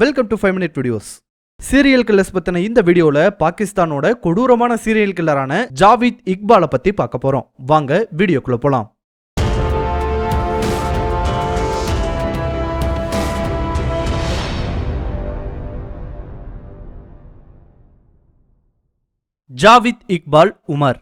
Welcome to five minute videos serial killers பத்தின இந்த வீடியோல பாகிஸ்தானோட கொடூரமான சீரியல் கில்லரான ஜாவித் இக்பாலை பத்தி பார்க்க போறோம். வாங்க வீடியோக்குள்ள போலாம். ஜாவித் இக்பால் உமர்.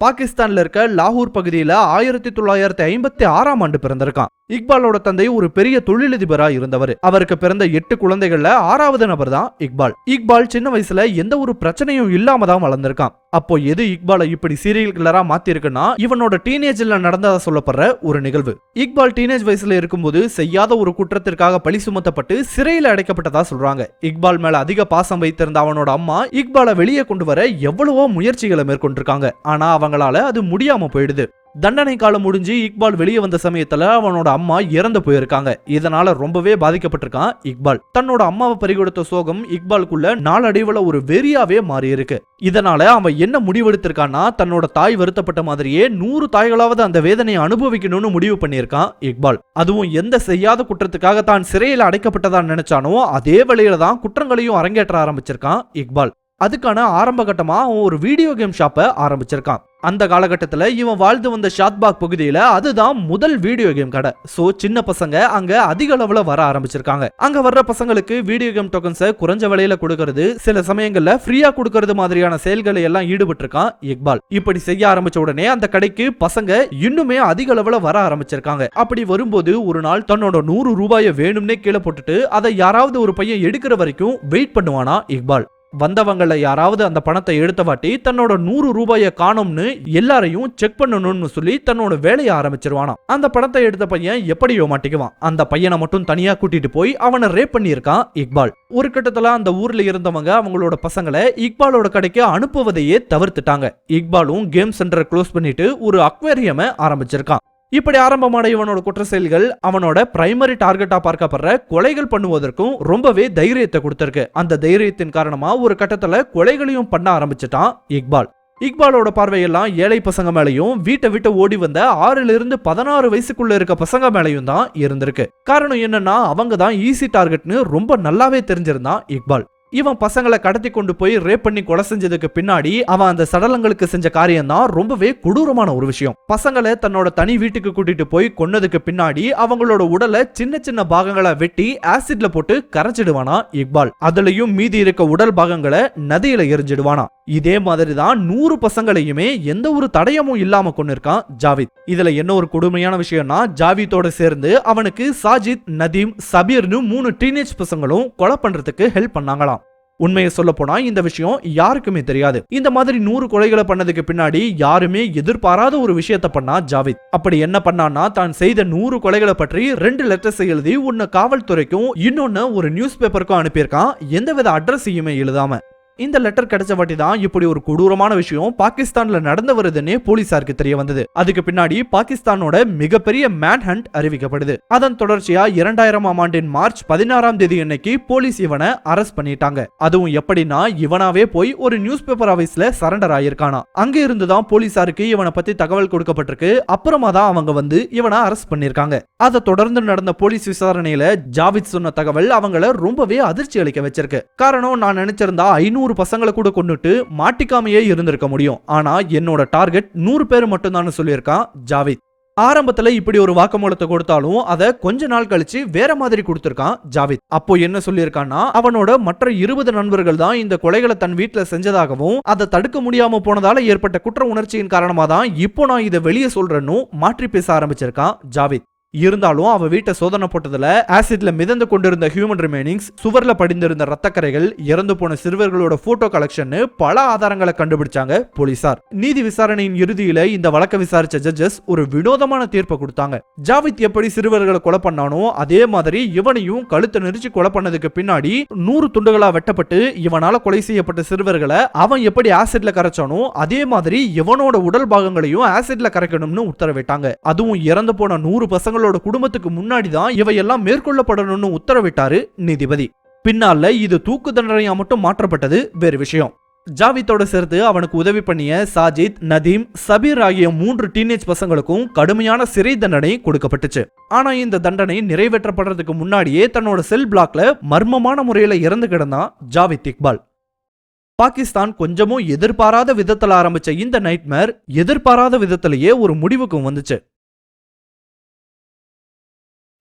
பாகிஸ்தான்ல இருக்க லாகூர் பகுதியில் ஆயிரத்தி தொள்ளாயிரத்தி ஐம்பத்தி ஆறாம் ஆண்டு பிறந்திருக்கான். இக்பாலோட தந்தை ஒரு பெரிய தொழிலதிபரா இருந்தவர். அவருக்கு பிறந்த எட்டு குழந்தைகள்ல ஆறாவது நபர் தான் இக்பால். இக்பால் சின்ன வயசுல எந்த ஒரு பிரச்சனையும் இல்லாம தான் வளர்ந்திருக்கான். அப்போ எது இக்பாலை இப்படி சீரியல் கில்லரா மாத்திருக்குன்னா இவனோட டீனேஜ்ல நடந்ததா சொல்லப்படுற ஒரு நிகழ்வு. இக்பால் டீனேஜ் வயசுல இருக்கும்போது செய்யாத ஒரு குற்றத்திற்காக பழி சுமத்தப்பட்டு சிறையில் அடைக்கப்பட்டதா சொல்றாங்க. இக்பால் மேல அதிக பாசம் வைத்திருந்த அவனோட அம்மா இக்பாலை வெளியே கொண்டு வர எவ்வளவோ முயற்சிகளை மேற்கொண்டிருக்காங்க. ஆனா அவங்களால அது முடியாம போயிடுது. தண்டனை காலம் முடிஞ்சு இக்பால் வெளியே வந்த சமயத்துல அவனோட அம்மா இறந்து போயிருக்காங்க. இதனால ரொம்பவே பாதிக்கப்பட்டிருக்கான் இக்பால். தன்னோட அம்மாவை பறிகொடுத்த சோகம் இக்பாலுக்குள்ள நாளடைவுல ஒரு வெறியாவே மாறி இருக்கு இதனால அவன் என்ன முடிவெடுத்திருக்கான்னா தன்னோட தாய் வருத்தப்பட்ட மாதிரியே நூறு தாய்களாவது அந்த வேதனையை அனுபவிக்கணும்னு முடிவு பண்ணியிருக்கான் இக்பால். அதுவும் எந்த செய்யாத குற்றத்துக்காக தான் சிறையில் அடைக்கப்பட்டதா நினைச்சானோ அதே வழியில தான் குற்றங்களையும் அரங்கேற்ற ஆரம்பிச்சிருக்கான் இக்பால். அதுக்கான ஆரம்ப கட்டமாக அவன் ஒரு வீடியோ கேம் ஷாப்பை ஆரம்பிச்சிருக்கான். அந்த காலகட்டத்தில் இவன் வாழ்ந்து வந்த ஷாத்பாக் பகுதியில் அதுதான் முதல் வீடியோ கேம் கடை. ஸோ சின்ன பசங்க அங்கே அதிக அளவில் வர ஆரம்பிச்சிருக்காங்க. அங்கே வர்ற பசங்களுக்கு வீடியோ கேம் டோக்கன்ஸை குறைஞ்ச விலையில கொடுக்கறது சில சமயங்களில் ஃப்ரீயாக கொடுக்கறது மாதிரியான செயல்களை எல்லாம் ஈடுபட்டிருக்கான் இக்பால். இப்படி செய்ய ஆரம்பிச்ச உடனே அந்த கடைக்கு பசங்க இன்னுமே அதிக அளவில் வர ஆரம்பிச்சிருக்காங்க. அப்படி வரும்போது ஒரு நாள் தன்னோட நூறு ரூபாயை வேணும்னே கீழே போட்டுட்டு அதை யாராவது ஒரு பையன் எடுக்கிற வரைக்கும் வெயிட் பண்ணுவானா இக்பால். வந்தவங்களை யாராவது அந்த பணத்தை எடுத்த வாட்டி தன்னோட நூறு ரூபாயை காணும்னு எல்லாரையும் செக் பண்ணணும்னு சொல்லி தன்னோட வேலையை ஆரம்பிச்சிருவானாம். அந்த பணத்தை எடுத்த பையன் எப்படியோ மாட்டிக்குவான். அந்த பையனை மட்டும் தனியா கூட்டிட்டு போய் அவனை ரேப் பண்ணியிருக்கான் இக்பால். ஒரு கட்டத்துல அந்த ஊர்ல இருந்தவங்க அவங்களோட பசங்களை இக்பாலோட கடைக்கு அனுப்புவதையே தவிர்த்துட்டாங்க. இக்பாலும் கேம் சென்டரை க்ளோஸ் பண்ணிட்டு ஒரு அக்வேரியமை ஆரம்பிச்சிருக்கான். இப்படி ஆரம்பமான இவனோட குற்ற செயல்கள் அவனோட பிரைமரி டார்கெட்டா பார்க்கப்படுற கொலைகள் பண்ணுவதற்கும் ரொம்பவே தைரியத்தை கொடுத்திருக்கு. அந்த தைரியத்தின் காரணமா ஒரு கட்டத்துல கொலைகளையும் பண்ண ஆரம்பிச்சிட்டான் இக்பால். இக்பாலோட பார்வையெல்லாம் ஏழை பசங்க மேலையும் வீட்டை விட்டு ஓடி வந்த ஆறுல இருந்து பதினாறு வயசுக்குள்ள இருக்க பசங்க மேலையும் தான் இருந்திருக்கு. காரணம் என்னன்னா அவங்க தான் ஈஸி டார்கெட்னு ரொம்ப நல்லாவே தெரிஞ்சிருந்தான் இக்பால். இவன் பசங்களை கடத்தி கொண்டு போய் ரேப் பண்ணி கொலை செஞ்சதுக்கு பின்னாடி அவன் அந்த சடலங்களுக்கு செஞ்ச காரியம் தான் ரொம்பவே கொடூரமான ஒரு விஷயம். பசங்களை தன்னோட தனி வீட்டுக்கு கூட்டிட்டு போய் கொன்னதுக்கு பின்னாடி அவங்களோட உடலை சின்ன சின்ன பாகங்களை வெட்டி ஆசிட்ல போட்டு கரைச்சிடுவானா இக்பால். அதுலயும் மீதி இருக்க உடல் பாகங்களை நதியில எரிஞ்சிடுவானா. இதே மாதிரி தான் நூறு பசங்களையுமே எந்த ஒரு தடயமும் இல்லாம கொண்டிருக்கான் ஜாவித். இதுல என்ன ஒரு கொடுமையான விஷயம்னா ஜாவித்தோட சேர்ந்து அவனுக்கு சாஜித் நதீம் சபீர்னு மூணு டீனேஜ் பசங்களும் கொலை பண்றதுக்கு ஹெல்ப் பண்ணாங்களாம். உண்மையை சொல்ல போனா இந்த விஷயம் யாருக்குமே தெரியாது. இந்த மாதிரி நூறு கொலைகளை பண்ணதுக்கு பின்னாடி யாருமே எதிர்பாராத ஒரு விஷயத்த பண்ணா ஜாவித். அப்படி என்ன பண்ணான்னா தான் செய்த நூறு கொலைகளை பற்றி ரெண்டு லெட்டர்ஸ் எழுதி உன்னை காவல்துறைக்கும் இன்னொன்னு ஒரு நியூஸ் பேப்பருக்கும் அனுப்பியிருக்கான். எந்தவித அட்ரஸையுமே எழுதாம. இந்த லெட்டர் கிடைச்ச வாட்டி தான் இப்படி ஒரு கொடூரமான விஷயம் பாகிஸ்தான்ல நடந்து வருதுன்னே போலீசாருக்கு தெரிய வந்தது. அதுக்கு பின்னாடி பாகிஸ்தானோட மிகப்பெரிய மேன் ஹண்ட் அறிவிக்கப்படுது. அதன் தொடர்ச்சியா இரண்டாயிரமாம் ஆண்டின் மார்ச் பதினாறாம் தேதி அன்னைக்கு போலீஸ் இவனை அரெஸ்ட் பண்ணிட்டாங்க. அதுவும் எப்படின்னா இவனாவே போய் ஒரு நியூஸ் பேப்பர் ஆபீஸ்ல சரண்டர் ஆயிருக்கானா. அங்க இருந்து தான் போலீசாருக்கு இவனை பத்தி தகவல் கொடுக்கப்பட்டிருக்கு. அப்புறமா தான் அவங்க வந்து இவனை அரெஸ்ட் பண்ணிருக்காங்க அதை தொடர்ந்து நடந்த போலீஸ் விசாரணையில ஜாவித் சொன்ன தகவல் அவங்கள ரொம்பவே அதிர்ச்சி அளிக்க வச்சிருக்கு. காரணம் நான் நினைச்சிருந்தா ஐநூறு பசங்களை கூட கொண்டுட்டு மாட்டிக்காமையே இருந்திருக்க முடியும். ஆனா என்னோட டார்கெட் நூறு பேர் மட்டும்தான் சொல்லியிருக்கான் ஜாவித். ஆரம்பத்துல இப்படி ஒரு வாக்குமூலத்தை கொடுத்தாலும் அதை கொஞ்ச நாள் கழிச்சு வேற மாதிரி கொடுத்திருக்கான் ஜாவித். அப்போ என்ன சொல்லியிருக்கான்னா அவனோட மற்ற இருபது நண்பர்கள் தான் இந்த கொலைகளை தன் வீட்டுல செஞ்சதாகவும் அதை தடுக்க முடியாம போனதால ஏற்பட்ட குற்ற உணர்ச்சியின் காரணமா தான் இப்போ நான் இதை வெளியே சொல்றேன்னு மாற்றி பேச ஆரம்பிச்சிருக்கான் ஜாவித். இருந்தாலும் அவ வீட்டை சோதனை போட்டதுல ஆசிட்ல மிதந்து கொண்டிருந்த ஹியூமன் ரிமைனிங்ஸ் சுவர்ல படிந்திருந்த ரத்தக்கரைகள் இறந்து போன சிறுவர்களோட போட்டோ கலெக்ஷன் பல ஆதாரங்களை கண்டுபிடிச்சாங்க போலீசார். நீதி விசாரணையின் இறுதியில இந்த வழக்க விசாரிச்ச ஜட்ஜஸ் ஒரு வினோதமான தீர்ப்பை கொடுத்தாங்க. ஜாவித் எப்படி சிறுவர்களை கொலை பண்ணானோ அதே மாதிரி இவனையும் கழுத்தை நெரிச்சு கொலை பண்ணதுக்கு பின்னாடி நூறு துண்டுகளா வெட்டப்பட்டு இவனால கொலை செய்யப்பட்ட சிறுவர்களை அவன் எப்படி ஆசிட்ல கரைச்சானோ அதே மாதிரி இவனோட உடல் பாகங்களையும் ஆசிட்ல கரைக்கணும்னு உத்தரவிட்டாங்க. அதுவும் இறந்து போன நூறு பசங்களும் அவர்களோட குடும்பத்துக்கு முன்னாடி தான் இவையெல்லாம் மேற்கொள்ளப்படணும்னு உத்தரவிட்டாரு நீதிபதி. பின்னால இது தூக்கு தண்டனையா மட்டும் மாற்றப்பட்டது வேறு விஷயம். ஜாவித்தோட சேர்த்து அவனுக்கு உதவி பண்ணிய சாஜித் நதீம் சபீர் ஆகிய மூன்று டீனேஜ் பசங்களுக்கும் கடுமையான சிறை தண்டனை கொடுக்கப்பட்டுச்சு. ஆனா இந்த தண்டனை நிறைவேற்றப்படுறதுக்கு முன்னாடியே தன்னோட செல் பிளாக்ல மர்மமான முறையில இறந்து கிடந்தான் ஜாவித் இக்பால். பாகிஸ்தான் கொஞ்சமும் எதிர்பாராத விதத்தில் ஆரம்பிச்ச இந்த நைட்மேர் எதிர்பாராத விதத்திலேயே ஒரு முடிவுக்கும் வந்துச்சு.